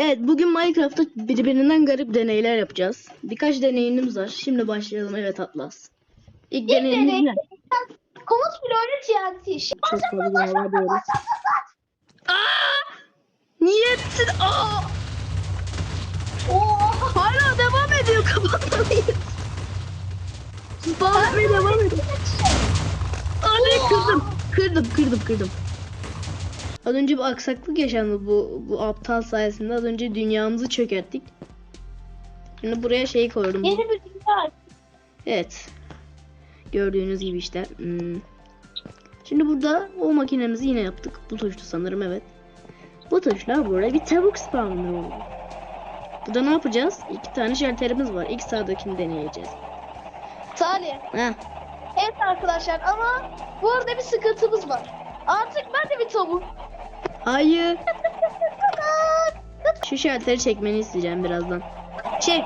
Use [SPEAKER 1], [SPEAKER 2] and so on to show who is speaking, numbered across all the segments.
[SPEAKER 1] Evet bugün Minecraft'ta birbirinden garip deneyler yapacağız. Birkaç deneyimimiz var. Şimdi başlayalım. Evet Atlas. İlk,
[SPEAKER 2] İlk
[SPEAKER 1] deneyimimiz
[SPEAKER 2] deney-
[SPEAKER 1] ne?
[SPEAKER 2] Komut bloğuyla TNT.
[SPEAKER 1] Çok fazla hava diyoruz. Niyetsiz. Aa!
[SPEAKER 2] Oo.
[SPEAKER 1] Hala devam ediyor. Kapatmalıyız. Bağırmaya devam ediyor. Hadi kırdım. Kırdım kırdım kırdım. Az önce bir aksaklık yaşandı bu, bu aptal sayesinde. Az önce dünyamızı çökerttik. Şimdi buraya şey koydum.
[SPEAKER 2] Yeni bir dünya.
[SPEAKER 1] Evet. Gördüğünüz gibi işte. Hmm. Şimdi burada o makinemizi yine yaptık. Bu tuştu sanırım evet. Bu tuşla buraya bir tavuk spawner oldu. Burada ne yapacağız? İki tane şalterimiz var. İlk sağdakini deneyeceğiz.
[SPEAKER 2] Salih.
[SPEAKER 1] Heh.
[SPEAKER 2] Evet arkadaşlar ama bu arada bir sıkıntımız var. Artık ben de bir tavuk.
[SPEAKER 1] Hayır. Şu şalteri çekmeni isteyeceğim birazdan. Çek.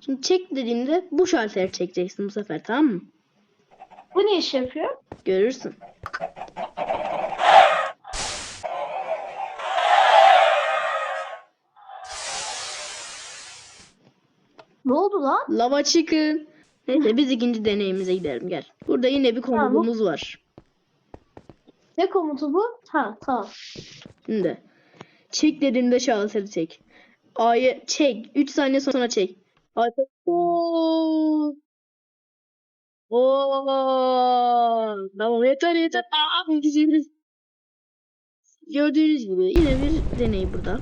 [SPEAKER 1] Şimdi çek dediğimde bu şalteri çekeceksin bu sefer tamam mı?
[SPEAKER 2] Bu ne iş yapıyor?
[SPEAKER 1] Görürsün.
[SPEAKER 2] Ne oldu lan?
[SPEAKER 1] Lava chicken. Neyse biz ikinci deneyimize gidelim gel. Burada yine bir komutumuz var.
[SPEAKER 2] Ne komutu bu? Ha tamam.
[SPEAKER 1] Şimdi çek dediğimde şalteri çek. A'yı çek. 3 saniye sonra çek. A'yı Oo. Oo. Tamam yeter yeter. Aa. Gördüğünüz gibi yine bir deney burada.